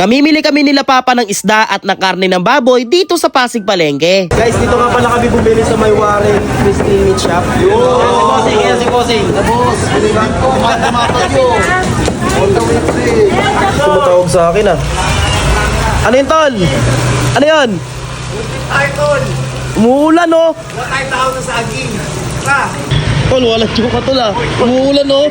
Namimili kami nila papa ng isda at ng karne ng baboy dito sa Pasig Palengke. Guys, dito nga pala kami bumili sa May Warren Crispy Meat Shop. Oh, si Bossing, yan si Bossing. Tumatawag sa akin ah. Ano yun, Tol? Ano yun? Umuulan, no? Tol, walang joke tol ah. Umuulan, no?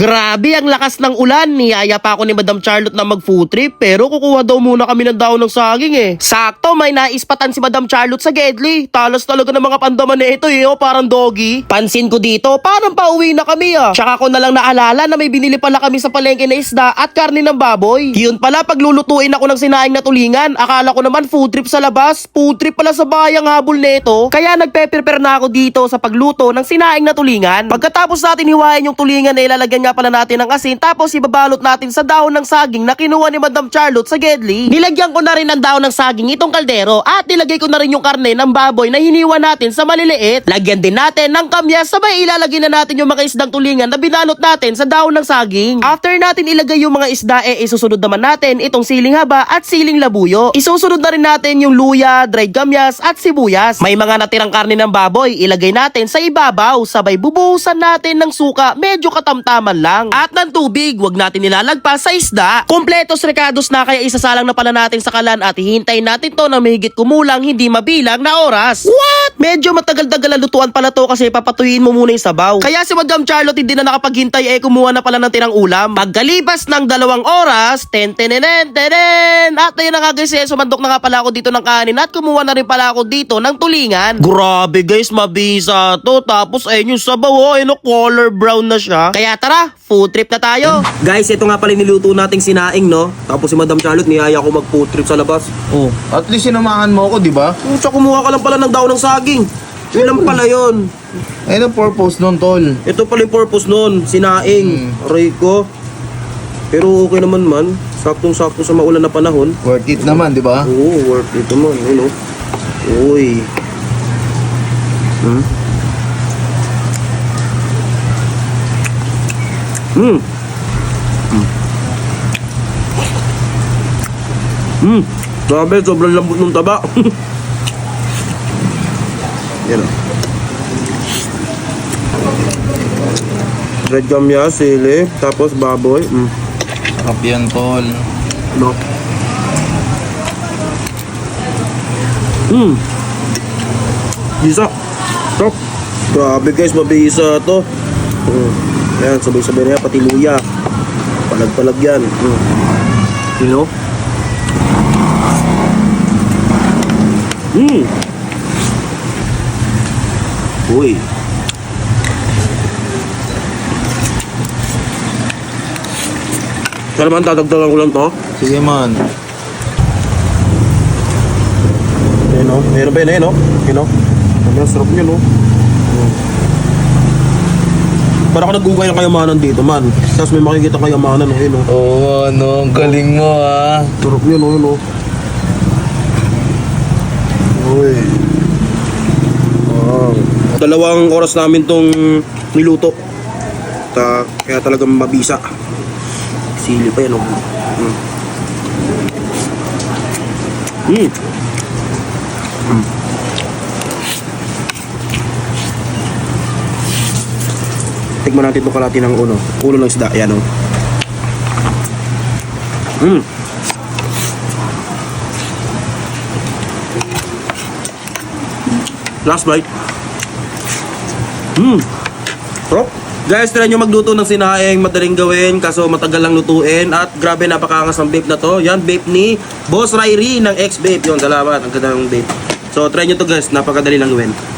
Grabe ang lakas ng ulan. Niyaya pa ako ni Madam Charlotte na mag food trip pero kukuha daw muna kami ng daon ng saging eh. Sakto, may naispatan si Madam Charlotte sa Gedli. Talas talaga ng mga pandaman na ito eh, oh, parang doggy. Pansin ko dito, parang pauwi na kami ah. Tsaka ko na lang naalala na may binili pala kami sa palengke na isda at karne ng baboy. Yun pala, paglulutuin ako ng sinaing na tulingan, akala ko naman food trip sa labas. Food trip pala sa bayang habol nito. Kaya nagpe-prepare na ako dito sa pagluto ng sinaing na tulingan. Pagkatapos natin hiwain yung tulingan na ilalagyan nga pala natin ng asin tapos ibabalot natin sa dahon ng saging na kinuha ni Madam Charlotte sa Gedli. Nilagyan ko na rin ng dahon ng saging itong kaldero at nilagay ko na rin yung karne ng baboy na hiniwa natin sa maliliit. Lagyan din natin ng kamyas sabay ilalagay na natin yung mga isdang tulingan na binalot natin sa dahon ng saging. After natin ilagay yung mga isda eh isusunod naman natin itong siling haba at siling labuyo. Isusunod na rin natin yung luya, dried kamyas at sibuyas. May mga natirang karne ng baboy ilagay natin sa ibabaw sabay bubuhusan natin ng suka medyo katamtaman lang. At ng tubig, wag natin nilalagpas sa isda. Kompletos recados na kaya isasalang na pala natin sa kalan at hihintayin natin to na mahigit kumulang hindi mabilang na oras. What? Medyo matagal-tagal lutuan pala to kasi papatuyin mo muna yung sabaw. Kaya si Madam Charlotte hindi na nakapaghintay eh kumuha na pala ng tirang ulam. Pagkalipas ng dalawang oras, ten tenenen tenen. At ayun na nga guys eh, sumandok na nga pala ako dito ng kanin at kumuha na rin pala ako dito ng tulingan. Grabe guys, mabisa to. Tapos ayun yung sabaw oh, ayun oh, color brown na siya. Kaya tara, food trip na tayo. Guys, ito nga pala yung niluto nating sinaing no. Tapos si Madam Charlotte niyaya ko mag food trip sa labas. Oh, at least sinamahan mo ako, di ba? Pucha, kumuha ka lang pala ng daw ng saging. Yun lang pala yun. Ayun ang purpose nun, tol. Ito pala yung purpose nun, sinaing, aray ko. Pero okay naman man, saktong-sakto sa maulan na panahon. Worth it naman, di ba? Oo, worth it naman, yun o. Uy. Hmm? Hmm. Hmm. Grabe, sobrang lambot ng taba. Yan o. Red kamya, sili, tapos baboy. Mm. Sarap yan, tol. No. Hmm. Bisa. Top. Grabe guys, mabisa to. Hmm. Ayan, sabay-sabay na yan, pati luya. Palag-palag yan. Hmm. You know? Hmm. Uy. Kaya naman, dadagdagan ko lang to. Sige man. Ayun o. Meron pa yun, ayun o. Ayun o. Ang sarap niya, no? Parang ako nagugay ng kayamanan dito, man. Tapos may makikita kayamanan, no? Ayun o. Oo, oh, ano, ang galing mo, ah. Sarap niya, no? Ayun o. Uy. Wow. Dalawang oras namin tong niluto. Ta kaya talagang mabisa. Sili pa yan, o. Mm. Mm. Tikman natin itong kalati ng uno. Ulo ng isda. Ayan o. Mm. Last bite. Mm. Sarap. Guys, try nyo magluto ng sinaing, madaling gawin, kaso matagal lang lutuin. At grabe, napakangas ng vape na to. Yan, vape ni Boss Ryrie ng X-Vape. Yun, salamat. Ang ganda ng vape. So, try nyo to guys, napakadali lang gawin.